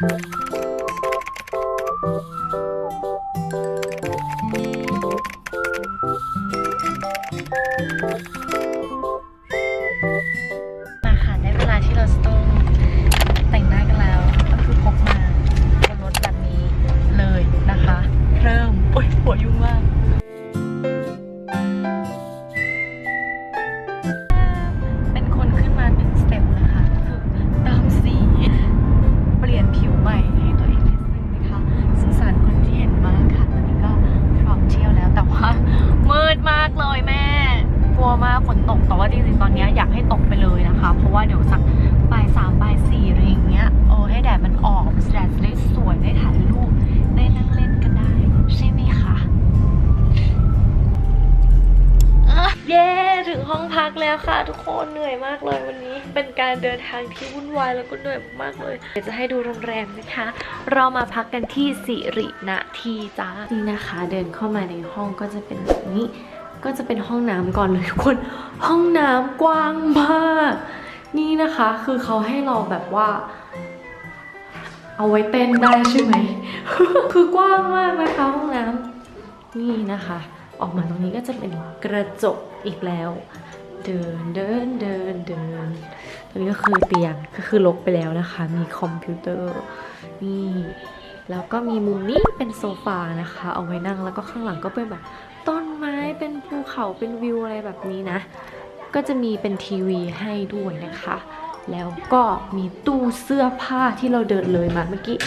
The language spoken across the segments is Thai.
ม แล้วค่ะทุกคนเหนื่อยมากเลยวันนี้ เป็นการเดินทางที่วุ่นวายแล้วก็เหนื่อยมากๆเลยเดี๋ยวจะให้ดูโรงแรมนะคะ เรามาพักกันที่สิรินาทีจ้านี่นะคะ เดินเข้ามาในห้องก็จะเป็นแบบนี้ ก็จะเป็นห้องน้ำก่อนเลยทุกคน ห้องน้ำกว้างมาก นี่นะคะคือเขาให้เราแบบว่า เอาไว้เต้นได้ใช่ไหมคือกว้างมากนะคะห้องน้ำนี่นะคะ ออกมาตรงนี้ก็จะเป็นกระจกอีกแล้ว เดินเดินเดินเดินตรงนี้ก็คือเตียงก็คือลกไปแล้วนะคะ มีคอมพิวเตอร์นี่แล้วก็มีมุมนี้เป็นโซฟานะคะ เอาไว้นั่งแล้วก็ข้างหลังก็เป็นแบบต้นไม้เป็นภูเขาเป็นวิวอะไรแบบนี้นะ ก็จะมีเป็นทีวีให้ด้วยนะคะ แล้วก็มีตู้เสื้อผ้าที่เราเดินเลยมาเมื่อกี้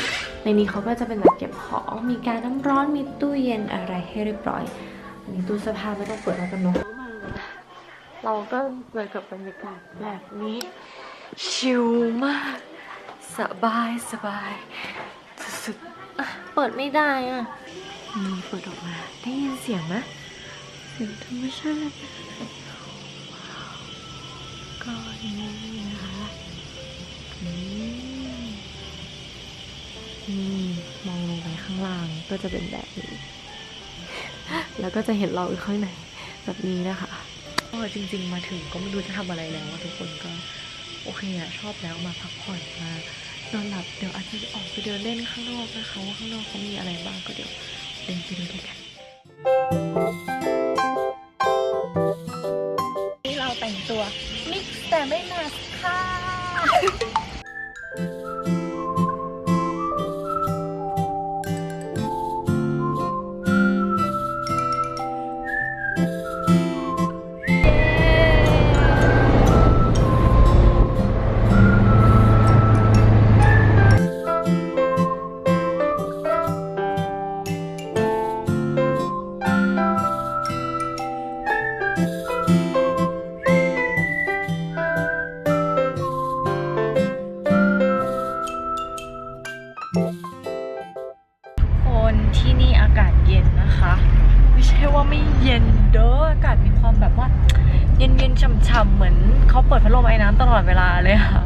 ในนี้เขาก็จะเป็นแบบเก็บของมีการน้ำร้อนมีตู้เย็นอะไรให้เรียบร้อยอันนี้ตู้เสื้อผ้าไม่ต้องเปิดแล้วกันเนาะ เราก็เจอกับบรรยากาศแบบนี้ ชิลมาก สบายสบายสุดๆเปิดไม่ได้อะนี่เปิดออกมา ได้ยินเสียงไหมเสียงธรรมชาติก็นี่นะคะนี่นี่มองลงไปข้างล่างก็จะเป็นแบบนี้ แล้วก็จะเห็นเราอยู่ข้างในแบบนี้นะคะ ก็จริง ๆ มาถึงก็ไม่รู้จะทำอะไรแล้วทุกคนก็โอเคอะชอบแล้วมาพักผ่อนมานอนหลับเดี๋ยวอาจจะออกไปเดินเล่นข้างนอกนะคะว่าข้างนอกเขามีอะไรบ้างก็เดี๋ยวเดินไปดูด้วยกัน นที่นี่อากาศเย็นนะคะ ไม่ใช่ว่าไม่เย็นเด้ออากาศมีความแบบว่า เย็นๆฉ่ำๆเหมือนเขาเปิดพัดลมไอ้น้ำตลอดเวลาเลยค่ะ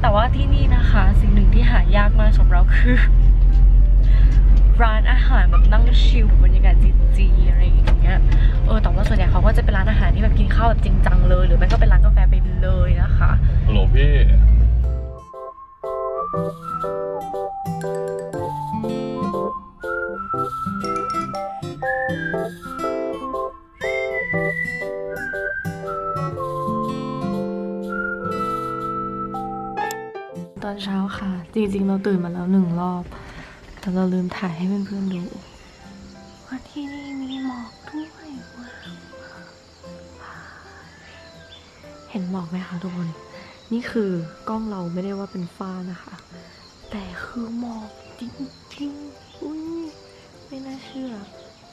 แต่ว่าที่นี่นะคะ สิ่งหนึ่งที่หายากมากสำหรับเราคือ ร้านอาหารแบบนั่งชิลบรรยากาศจีๆอะไรอย่างเงี้ยเออแต่ว่าส่วนใหญ่เขาก็จะเป็นร้านอาหารที่แบบกินข้าวแบบจริงจังเลย หรือไม่ก็เป็นร้านกาแฟไปเลยนะคะฮัลโหลพี่ จริงๆ เราตื่นมาแล้วหนึ่งรอบ แต่เราลืมถ่ายให้เพื่อนๆดู ว่าที่นี่มีหมอกด้วยว้าวเห็นหมอกไหมคะทุกคน นี่คือกล้องเราไม่ได้ว่าเป็นฟ้านะคะ แต่คือหมอกจริงๆอุ้ยไม่น่าเชื่อ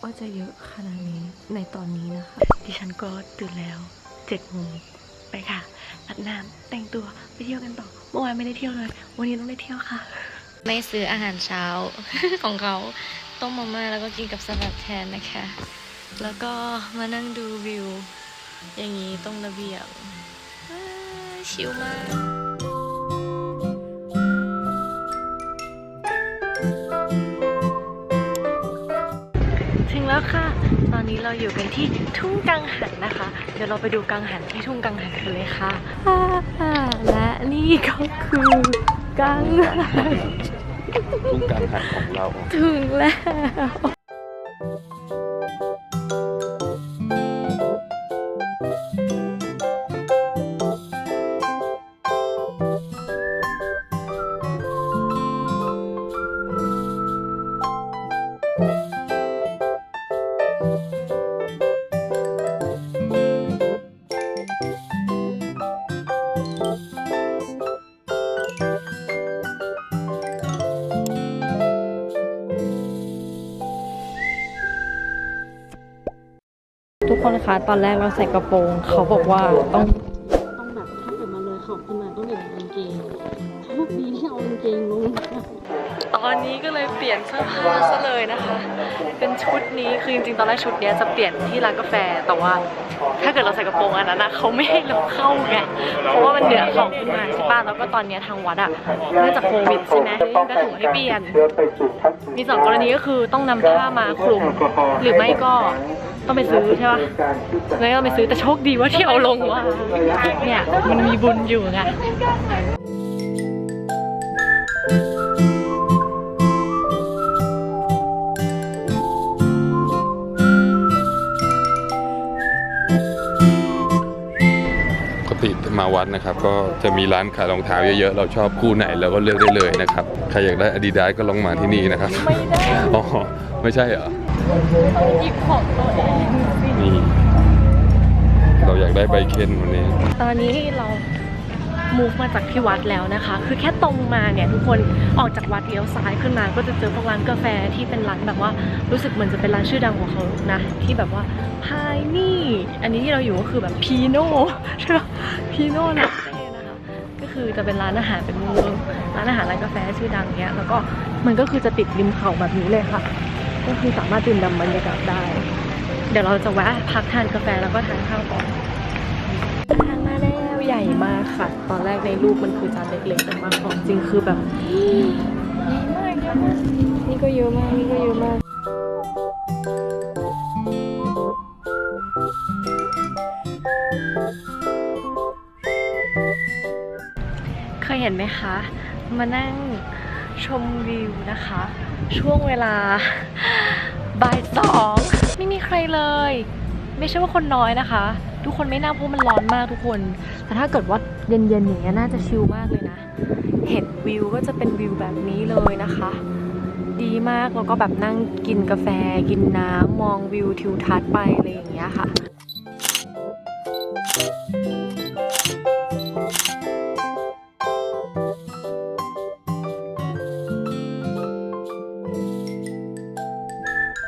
ว่าจะเยอะขนาดนี้ในตอนนี้นะคะ ดิฉันก็ตื่นแล้วเจ็ดโมง ไปค่ะอาบน้ำแต่งตัวไปเที่ยวกันต่อเมื่อวานไม่ได้เที่ยวเลย วันนี้ต้องได้เที่ยวค่ะ ไม่ซื้ออาหารเช้าของเขาต้มมาม่าแล้วก็กินกับสลัดแทนนะคะ แล้วก็มานั่งดูวิว อย่างนี้ตรงระเบียงอ่าชิลมากถึงแล้วค่ะ ตอนนี้เราอยู่กันที่ทุ่งกังหันนะคะ เดี๋ยวเราไปดูกังหันที่ทุ่งกังหันกันเลยค่ะอ่าและนี่ก็คือกังหันทุ่งกลางหันของเรา ถึงแล้ว ทุกคนคะตอนแรกเราใส่กระโปรง เขาบอกว่าต้องต้องแบบถ้าเกิดมาเลยขอบขึ้นมาต้องเปลี่ยนกางเกงโชคดีที่เอากางเกงลงตอนนี้ก็เลยเปลี่ยนเสื้อผ้าซะเลยนะคะ เป็นชุดนี้คือจริงๆตอนแรกชุดนี้จะเปลี่ยนที่ร้านกาแฟแต่ว่า ถ้าเกิดเราใส่กระโปรงอันนั้นนะเขาไม่ให้เราเข้าไงเพราะว่ามันเหนือของขึ้นมาใช่ป่ะแล้วก็ตอนนี้ทางวัดอะเนื่องจากโควิดใช่ไหมก็ถึงให้เปลี่ยน มีสองกรณีก็คือต้องนำผ้ามาคลุมหรือไม่ก็ ต้องไปซื้อใช่ป่ะแล้วก็ไปซื้อแต่โชคดีว่าที่เอาลงว่าเนี่ยมันมีบุญอยู่ไงปกติมาวัดนะครับก็จะมีร้านขายรองเท้าเยอะๆ เราชอบคู่ไหนเราก็เลือกได้เลยนะครับ ใครอยากได้ Adidas ก็ลองมาที่นี่นะครับไม่ได้อ๋อ ไม่ใช่เหรอ หยิบของตัวเองนี่เราอยากได้ไบเคนวันนี้ ตอนนี้เรา move มาจากที่วัดแล้วนะคะ คือแค่ตรงมาเนี่ยทุกคนออกจากวัดเลี้ยวซ้ายขึ้นมา ก็จะเจอพวกร้านกาแฟที่เป็นร้านแบบว่ารู้สึกเหมือนจะเป็นร้านชื่อดังของเขานะ ที่แบบว่าพายนี่ อันนี้ที่เราอยู่ก็คือแบบพีโน่ใช่ปะพีโน่นะคะก็คือจะเป็นร้านอาหารเป็นร้านอาหารร้านกาแฟชื่อดังเนี้ย แล้วก็มันก็คือจะติดริมเขาแบบนี้เลยค่ะ ก็คือสามารถดื่มด่ำบรรยากาศได้ เดี๋ยวเราจะแวะพักทานกาแฟแล้วก็ทานข้าวก่อนอาหารมาแล้วใหญ่มากค่ะ ตอนแรกในรูปมันคือจานเล็กๆแต่มาของจริงคือแบบใหญ่มากเยอะมากนี่ก็เยอะมากนี่ก็เยอะมากเคยเห็นไหมคะ มานั่งชมวิวนะคะ ช่วงเวลา เลย ไม่ใช่ว่าคนน้อยนะคะ ทุกคนไม่น่าเพราะมันร้อนมากทุกคน แต่ถ้าเกิดว่าเย็นๆอย่างเงี้ยน่าจะชิลมากเลยนะ เห็นวิวก็จะเป็นวิวแบบนี้เลยนะคะ ดีมากแล้วก็แบบนั่งกินกาแฟ กินน้ำมองวิวทิวทัศน์ไปอะไรอย่างเงี้ยค่ะ